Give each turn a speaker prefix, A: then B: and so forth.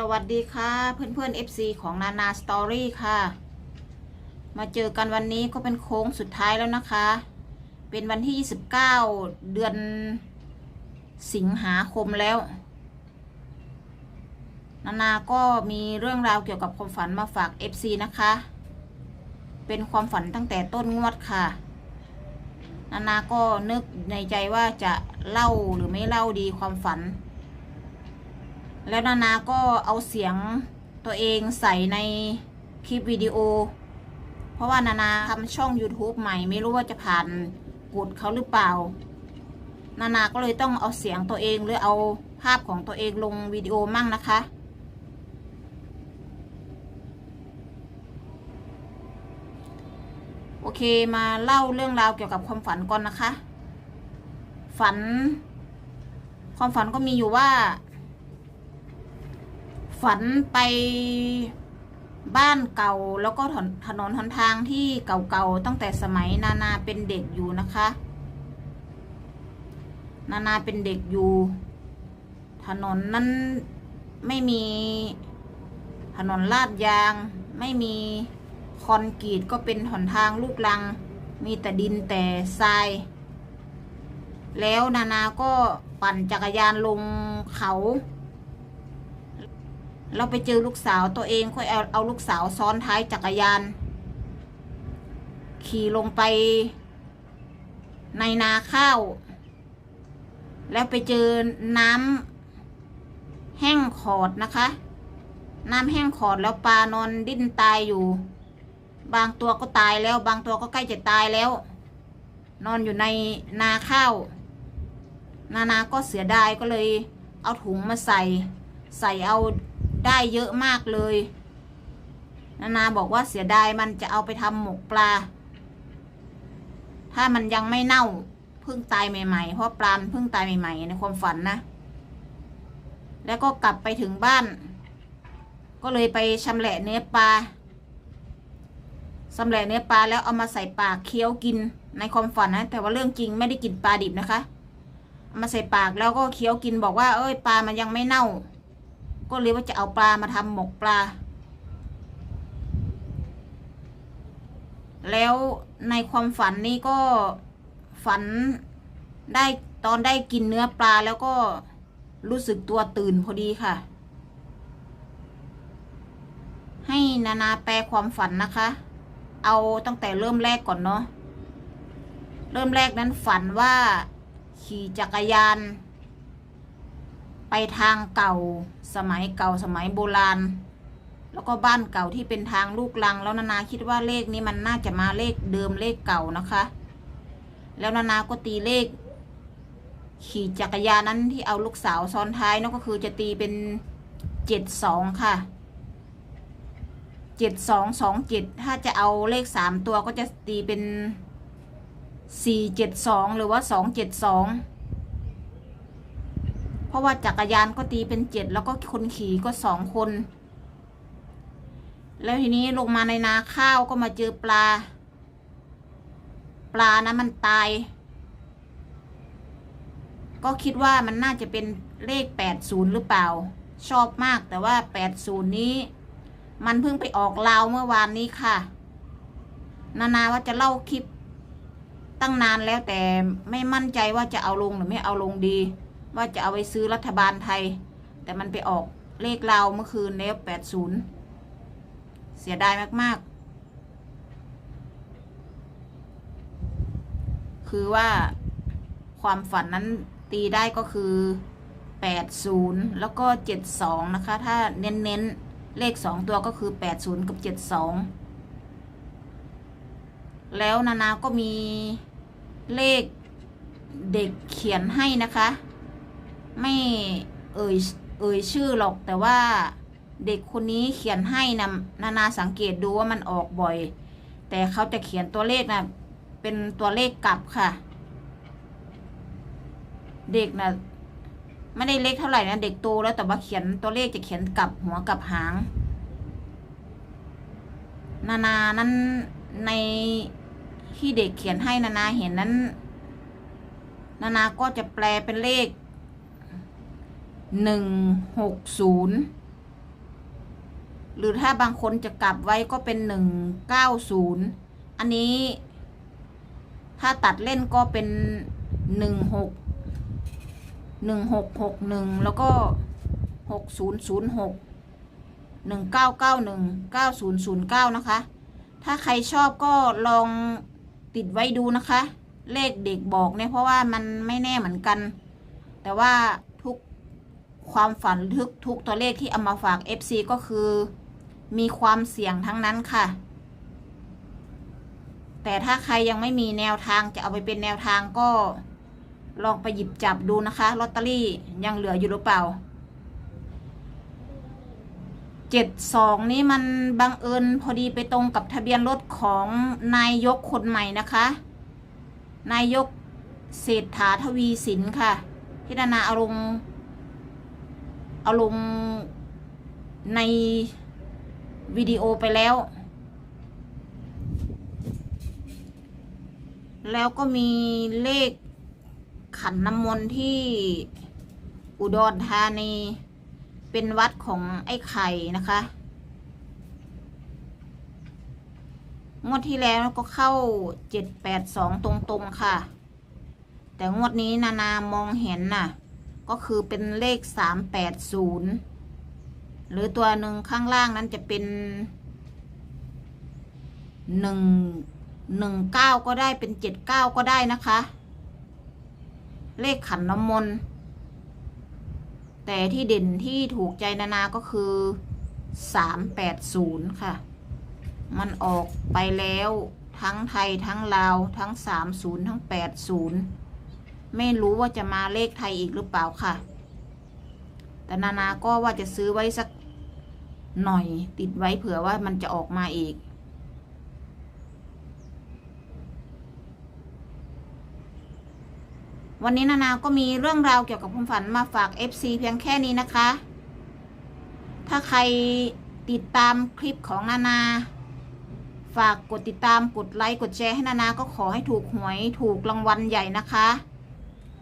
A: สวัสดีค่ะเพื่อนเพื่อนๆ FC ของนานาสตอรี่ค่ะ มาเจอกันวันนี้ก็เป็นโค้งสุดท้ายแล้วนะคะ เป็นวันที่ 29 เดือนสิงหาคมแล้ว นานาก็มีเรื่องราวเกี่ยวกับความฝันมาฝาก FC นะคะ เป็นความฝันตั้งแต่ต้นงวดค่ะ นานาก็นึกในใจว่าจะเล่าหรือไม่เล่าดีความฝัน แล้วนานาก็เอาเสียงตัวเองใส่ในคลิปวิดีโอ เพราะว่านานาทำช่อง YouTube ใหม่ไม่รู้ว่าจะผ่านกฎเขาหรือเปล่า นานาก็เลยต้องเอาเสียงตัวเองหรือเอาภาพของตัวเองลงวิดีโอมั่งนะคะ โอเคมาเล่าเรื่องราวเกี่ยวกับความฝันก่อนนะคะ ฝัน ความฝันก็มีอยู่ว่า ฝันไปบ้านเก่าแล้วก็ถนถนนหนทางที่เก่าๆตั้งแต่สมัยนานาเป็นเด็กอยู่นะคะ นานาเป็นเด็กอยู่ ถนนนั้นไม่มีถนนลาดยาง ไม่มีคอนกรีตก็เป็นหนทางลูกลัง มีแต่ดินแต่ทราย แล้วนานาก็ปั่นจักรยานลงเขา เราไปเจอลูกสาวตัวเองค่อยเอาเอาลูกสาวซ้อนท้ายจักรยาน ขี่ลงไปในนาข้าว แล้วไปเจอน้ำแห้งขอดนะคะ น้ำแห้งขอดแล้วปลานอนดิ้นตายอยู่ บางตัวก็ตายแล้ว บางตัวก็ใกล้จะตายแล้ว นอนอยู่ในนาข้าว นานาก็เสียดายก็เลยเอาถุงมาใส่ ใส่เอา ได้เยอะมากเลย นานาบอกว่าเสียดายมันจะเอาไปทำหมกปลา ถ้ามันยังไม่เน่าเพิ่งตายใหม่ๆ เพราะปลาเพิ่งตายใหม่ๆ ในความฝันนะ แล้วก็กลับไปถึงบ้าน ก็เลยไปชำแหละเนื้อปลาชำแหละเนื้อปลาแล้วเอามาใส่ปากเคี้ยวกินในความฝันนะ แต่ว่าเรื่องจริงไม่ได้กินปลาดิบนะคะเอามาใส่ปากแล้วก็เคี้ยวกินบอกว่า เอ้ยปลามันยังไม่เน่า ก็เลยว่าจะเอาปลามาทำหมกปลา แล้วในความฝันนี้ก็ฝันได้ตอนได้กินเนื้อปลาแล้วก็รู้สึกตัวตื่นพอดีค่ะ ให้นานาแปลความฝันนะคะ เอาตั้งแต่เริ่มแรกก่อนเนาะ เริ่มแรกนั้นฝันว่าขี่จักรยาน ไปทางเก่าสมัยเก่าสมัยโบราณ แล้วก็บ้านเก่าที่เป็นทางลูกลัง แล้วนานาคิดว่าเลขนี้มันน่าจะมาเลขเดิมเลขเก่านะคะ แล้วนานาก็ตีเลข ขี่จักรยานนั้นที่เอาลูกสาวซ้อนท้ายนั่นก็คือจะตีเป็นเจ็ดสองค่ะเจ็ดสองสองเจ็ดถ้าจะเอาเลขสามตัวก็จะตีเป็นสี่เจ็ดสองหรือว่าสองเจ็ดสอง เพราะว่าจักรยานก็ตีเป็นเจ็ดแล้วก็คนขี่ก็สองคน แล้วทีนี้ลงมาในนาข้าวก็มาเจอปลา ปลานะมันตาย ก็คิดว่ามันน่าจะเป็นเลขแปดศูนย์หรือเปล่า ชอบมากแต่ว่าแปดศูนย์นี้ มันเพิ่งไปออกลาวเมื่อวานนี้ค่ะ นานาว่าจะเล่าคลิปตั้งนานแล้วแต่ไม่มั่นใจว่าจะเอาลงหรือไม่เอาลงดี ว่าจะเอาไปซื้อรัฐบาลไทย แต่มันไปออกเลขลาเมื่อคืนแล้วแปดศูนย์เสียดายมาก ๆ คือว่าความฝันนั้นตีได้ก็คือแปดศูนย์แล้วก็เจ็ดสองนะคะ ถ้าเน้น ๆ เลขสองตัวก็คือแปดศูนย์กับเจ็ดสองแล้วนานาก็มีเลขเด็กเขียนให้นะคะ ไม่เอ่ยเอ่ยชื่อหรอกแต่ว่าเด็กคนนี้เขียนให้นะนานาสังเกตดูว่ามันออกบ่อย แต่เขาจะเขียนตัวเลขนะเป็นตัวเลขกลับค่ะ เด็กนะไม่ได้เล็กเท่าไหร่นะเด็กโตแล้วแต่ว่าเขียนตัวเลขจะเขียนกลับหัวกลับหาง นานานั้นในที่เด็กเขียนให้นานาเห็นนั้น นานาก็จะแปลเป็นเลข หนึ่งหกศูนย์หรือถ้าบางคนจะกลับไว้ก็เป็นหนึ่งเก้าศูนย์อันนี้ ถ้าตัดเล่นก็เป็นหนึ่งหกหนึ่งหกหกหนึ่งแล้วก็หกศูนย์ศูนย์หกหนึ่งเก้าเก้าหนึ่งเก้าศูนย์ศูนย์เก้านะคะ ถ้าใครชอบก็ลองติดไว้ดูนะคะ เลขเด็กบอกเนี่ยเพราะว่ามันไม่แน่เหมือนกัน แต่ว่า ความฝันทุกทุกตัวเลขที่เอามาฝาก FC ก็คือ มีความเสี่ยงทั้งนั้นค่ะ แต่ถ้าใครยังไม่มีแนวทางจะเอาไปเป็นแนวทางก็ ลองไปหยิบจับดูนะคะลอตเตอรี่ยังเหลืออยู่หรือเปล่าเจ็ดสองนี้มันบังเอิญพอดีไปตรงกับทะเบียนรถของนายยกคนใหม่นะคะ นายยกเศรษฐาทวีสินค่ะที่นานาเอาลง เอาลงในวิดีโอไปแล้ว แล้วก็มีเลขขันน้ำมนต์ที่อุดรธานีเป็นวัดของไอ้ไข่นะคะงวดที่แล้วก็เข้าเจ็ดแปดสองตรงๆค่ะ แต่งวดนี้นานามองเห็นน่ะ ก็คือเป็นเลขสามแปดศูนย์หรือตัวหนึ่งข้างล่างนั้นจะเป็นหนึ่งหนึ่งเก้าก็ได้เป็นเจ็ดเก้าก็ได้นะคะ เลขขันน้ำมนต์แต่ที่เด่นที่ถูกใจนานาก็คือสามแปดศูนย์ค่ะ มันออกไปแล้วทั้งไทยทั้งลาวทั้งสามศูนย์ทั้งแปดศูนย์ ไม่รู้ว่าจะมาเลขไทยอีกหรือเปล่าค่ะ แต่นานาก็ว่าจะซื้อไว้สักหน่อย ติดไว้เผื่อว่ามันจะออกมาอีก วันนี้นานาก็มีเรื่องราวเกี่ยวกับความฝันมาฝาก FC เพียงแค่นี้นะคะ ถ้าใครติดตามคลิปของนานา ฝากกดติดตามกดไลค์กดแชร์ให้นานาก็ขอให้ถูกหวยถูกรางวัลใหญ่นะคะ